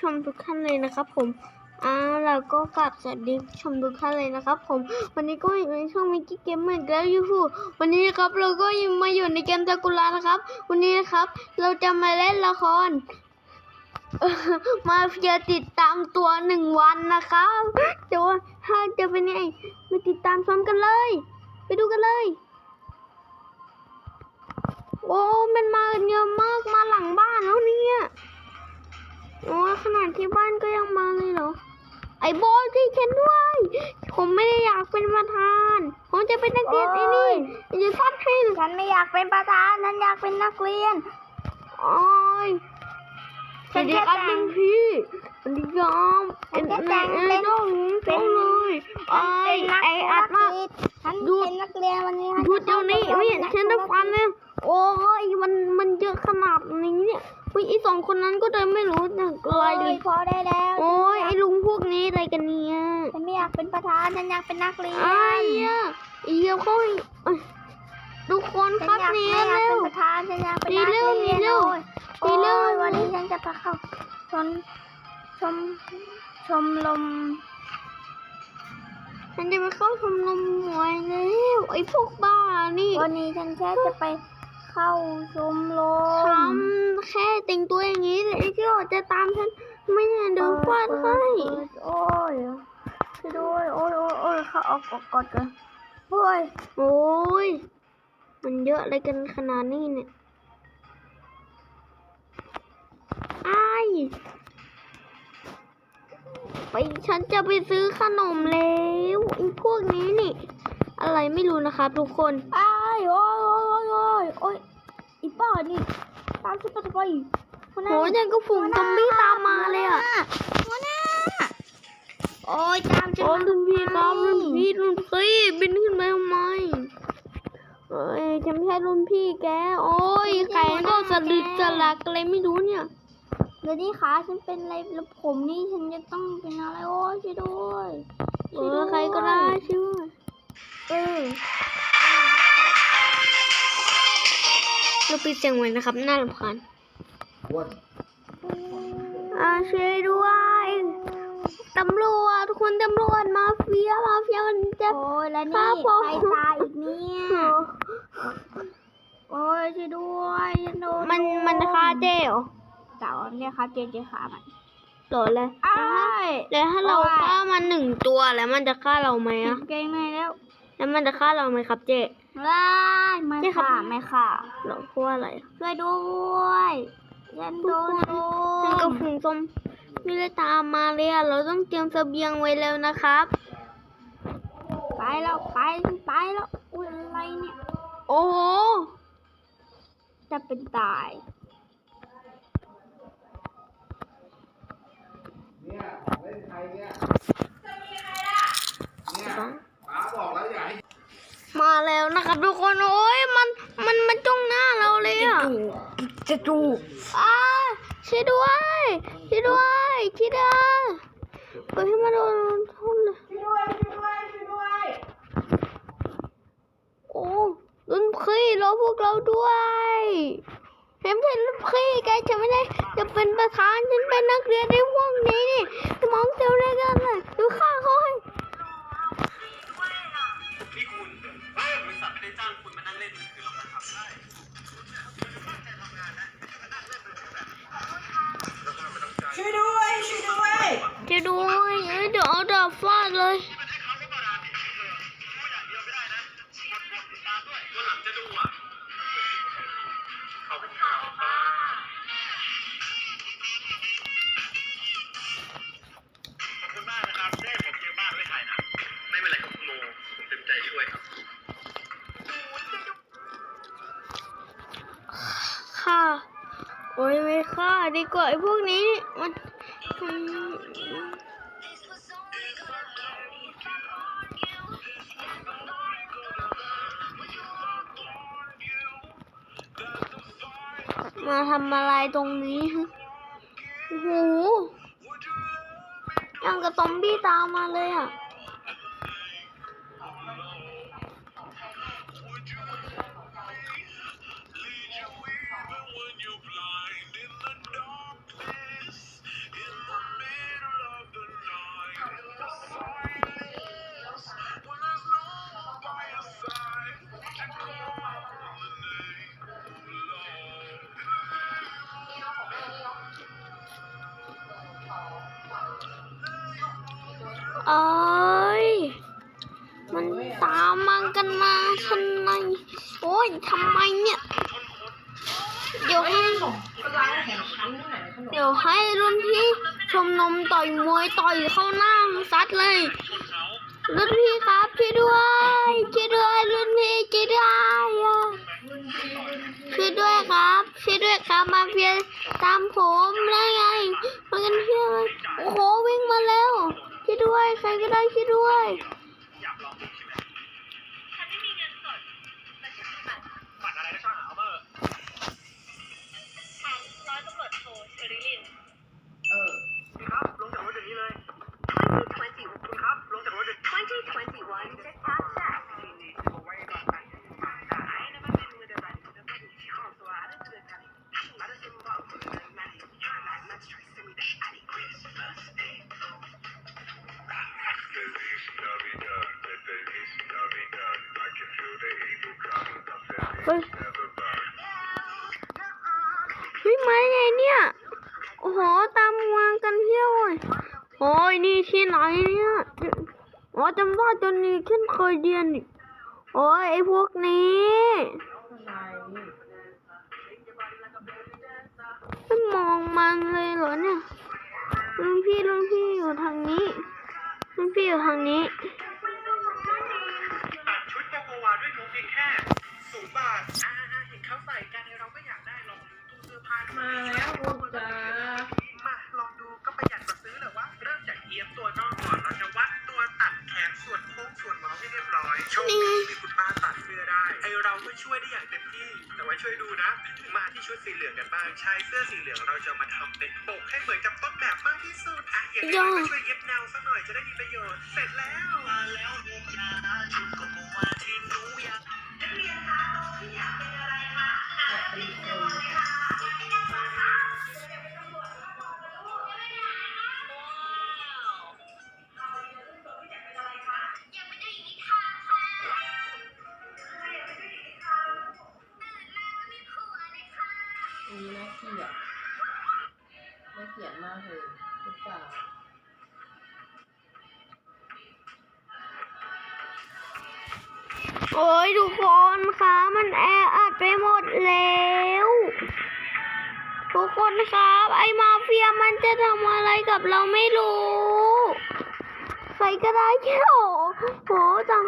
ชมทุกท่านเลยนะครับผมอ่าแล้วก็กลับสวัสดีชมทุกท่านเลยนะครับผม วันนี้ก็อยู่ในช่องมิกกี้เกมเหมือนแล้วยูฮูวันนี้นะครับเราก็ยังมาอยู่ในเกมซากุระนะครับ วันนี้นะครับ เราจะมาเล่นละครมาเฟียติดตามตัวหนึ่งวันนะครับแต่ว่าถ้าจะเป็นไงมาติดตามชมกันเลย ไปดูกันเลย โอ้มันมาเยอะมากมาหลังบ้านแล้วเนี่ย โอ้ขนาดที่บ้านก็ยังมาเลยเหรอ ไอ้โบอยที่เข็นด้วย ผมไม่ได้อยากเป็นประธาน ผมจะเป็นนักเรียนไอ้นี่จะซัดให้ฉันไม่อยากเป็นประธาน ฉันอยากเป็นนักเรียนโอ้ยสฉัวันสดีจะครับแต่ลุงงพี่สวัสดีครับฉันจะแต่งเอ็เป็นนต้องเป็นเลยไอ้เป็นนักไอ้อัดธุมารกิจฉันหยุดเป็นนักเรียนวันนี้หยุดเดี๋ยวนี้ไม่ฉันจะฟันเลยโอ้ยมันมันเยอะขนาดนี้เนี่ย วิไอ้สองคนนั้นก็เดินไม่รู้จักอะไรเลโอ้ยยพอได้แล้วโอ้ยไอ้ลุงพวกนี้อะไรกันเนี่ยฉันไม่อยากเป็นประธานฉันอยากเป็นนักเรียนไอ้เนี่ยไอ้เหี้ยเขาเอ้ยทุกคนฉัครับอยากหนี่ไม่อยากเร็เป็วนประธานฉันอยากเป็นหนีนักเร็วหนีเรียนเร็วโอ้ยหนีเร็วโอ้ยวันนี้ฉันจะไปเข้าชมชมชมรมฉันจะไปเข้าชมรมมวยแล้วไอ้พวกบ้านี่ วันนี้ฉันแค่จะไป เข้าชมรทมำแค่แต่งตัวอย่างนี้เลยไอ้ที่จะตามฉันไม่เนี่ยเดินฟาดให้โอ้ยช่วยด้วยโอ้ยโอ้ยโอ้ยเข้าออกกดกดกันโอ้ยโอ้ยมันเยอะอะไรกันขนาดนี้เนี่ยไอ้ายไปฉันจะไปซื้อขนมแล้วไอ้พวกนี้นี่ อะไรไม่รู้นะครับทุกคนอ้ายโอ้ยโอ้ย โอ้ยโอ้ยโอ้ยอีป้านี่ตามฉันไปทำไมหัวหโหน้ายังก็ฝูงซอมบี้ตามมาเลยอะหัวหน้าโอ้ยตามฉันโอ้มารุ่นพี่ครับทำไมรุ่นพี่รุ่นพี่บินขึ้นไปทำไมเอ้ยฉันไม่ใช่รุ่นพี่แก โอ้ยแขนก็สะดึกสะลักอะไรไม่รู้เนี่ยเดี๋ยวนี้ขาฉันเป็นอะไรแล้วผมนี่ฉันจะต้องเป็นอะไรโอ้ยช่วยด้วยเออใครก็ได้ช่วยเออ เราปิดเสียงไว้นะครับ น่ารำคาญอ้วนอ่าช่วยด้วยตำรวจคุณตำรวจมาเฟียมาเฟียมันจะโอ้ยแล้วครันี่บผมใครตายอีกเนี่ยโอ้ยช่วยด้วยฉันโดนมันมันจะฆ่าเจ๊เหรอเจ้าเนี่ยครับเจเจขามันโดนเลยอ้ายแล้วถ้าเราโอ้ยฆ่ามันหนึ่งตัวแล้วมันจะฆ่าเราไหมติอะดเกงในแล้ว แล้วมันจะฆ่าเราไหมครับเจ๊ ว้ายไม่เจ๊ครับค่ะไม่ค่ะเราเพราะว่าอะไรช่วยด้วยฉันโดนโดฉันกับนฝูงส้มไม่ได้ตามมาเลยอะเราต้องเตรียมเสบียงไว้แล้วนะครับ ไปแล้วไปไปแล้วอุ้ยอะไรเนี่ย โอ้โหจะเป็นตายเนี่ยเล่นใครเนี่ยเนี่ยป๋าบอกแล้วอย่าให้ มาแล้วนะครับทุกคนโอ้ยมันมันมันจ้องหน้าเราเลยอะจะจูอ้าช่วยด้วยช่วยด้วยช่วยด้วยเปิดให้มาโดนทุ่นเลยด้วยช่วยด้วยโอ้รุ่นพี่รอพวกเราด้วยเห็นเป็นรุ่นพี่แกจะไม่ได้จะเป็นประธานฉันเป็นนักเรียนในพวกนี้นี่มองเจ้าได้กันเลยดูข้าเขาให้ ได้จ้างคุณมานั่งเล่นมือถือหรอกนะครับใช่ช่วยด้วยช่วยด้วย ช่วยด้วยเดี๋ยวเอาดาบฟาดเลย โอ้ยไม่ค่ะดีกว่าไอ้พวกนี้มันมาทำอะไรตรงนี้โอ้โหยังกับซอมบี้ตามมาเลยอะ เอ้ย มันตามมากันมาทันในโอ้ยทำไมเนี่ย เดี๋ยวให้เดี๋ยวให้รุ่นพี่ชมนมต่อยมวยต่อยเข้าหน้าซัดเลย รุ่นพี่ครับช่วยด้วยช่วยด้วยรุ่นพี่ช่วยด้วยช่วยด้วยครับช่วยด้วยครับมาเฟียตามผมได้ไงมากันเพียเลยโอ้โหวิ่งมาแล้ว วยด้วย ใครก็ได้ช่วยด้วยอย มาได้ไงเนี่ย โอ้โห ตามเมืองกันเที่ยวเลยโอ้ยนี่ที่ไหนเนี่ยอ๋อจำได้จนนี้ฉันเคยเรียนโอ้ยไอพวกนี้ไม่มองมันเลยเหรอเนี่ยรุ่นพี่รุ่นพี่อยู่ทางนี้รุ่นพี่อยู่ทางนี้ตัดชุดโกโกวาด้วยงบเพียงแค่ศูนย์บาทอ่าเห็นเขาใส่กันเราก็อยาก ได้ลองดูตู้เสื้อผ้าดูมาแล้วลูกจ๋ามาลองดูก็ประหยัดกว่าซื้อเลยว่าเริ่มจากเอียมตัวนอกก่อนเราจะวัดตัวตัดแขนส่วนโค้งส่วนเมาส์ให้เรียบร้อยโชคดีมีคุณป้าตัดเสื้อได้ไอเราก็ช่วยได้อย่างเต็มที่ แต่ว่าช่วยดูนะ มาที่ชุดสีเหลืองกันบ้างใช้เสื้อสีเหลืองเราจะมาทำเป็นปกให้เหมือนกับต้นแบบมากที่สุดอะอย่างน้อยก็ช่วยเย็บแนวสักหน่อยจะได้มีประโยชน์เสร็จแล้วมาแล้วลูกนะชุดโกโมีนักเกียรตินักเกียรติมากเลยลูกจ๋าโอ้ยทุกคนคะมันแออัดไปหมดแล้ว ทุกคนครับ ไอมาเฟียมันจะทำอะไรกับเราไม่รู้ ใครก็ได้แค่โหโหจัง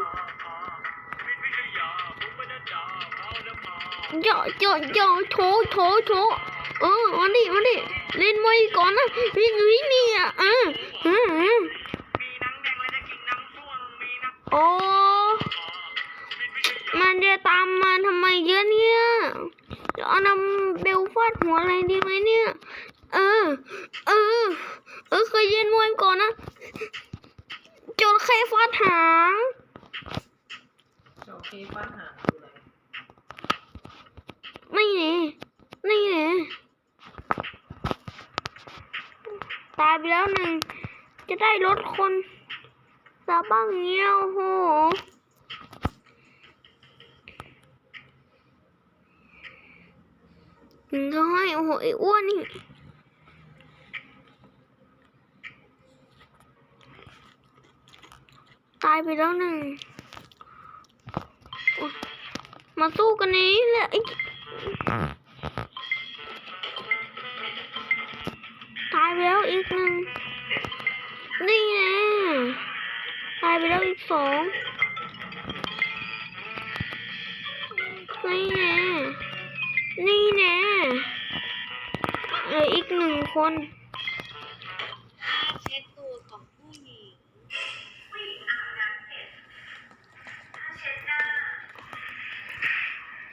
เจาะเจาะเจาโถโถโถเออมาดิมาดิเล่นมวยก่อนนะวิ่งวิ่งนี่อะอะอืมอืมมีนังแดงและกินนังสวงมีนังโอ้มันจะตามมาทำไมเยอะเนี่ยจะเอานำเบลฟาดหัวอะไรดีไหมเนี่ย เออ เออ เออเคยเย็นมวยก่อนนะจระเข้ฟาดหางโอเคป้าหาดูเลยนี่ไงนี่ไงตายไปแล้วหนึ่ง จะได้ลดคนซะบ้างเงี้ยโอ้โหถึงจะให้โอ้โหไอ้อ้วนนี่ตายไปแล้วหนึ่ง มาสู้กันนี้เลย ตายไปแล้วอีกหนึ่งนี่แน่ตายไปแล้วอีกสองนี่แน่นี่แน่เหลืออีกหนึ่งคน เช็ดตัวของผู้หญิง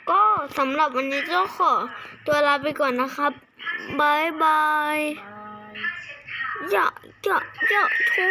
ก็สำหรับวันนี้ก็ขอตัวลาไปก่อนนะครับบายบายบายอย่าอย่าอย่าทุ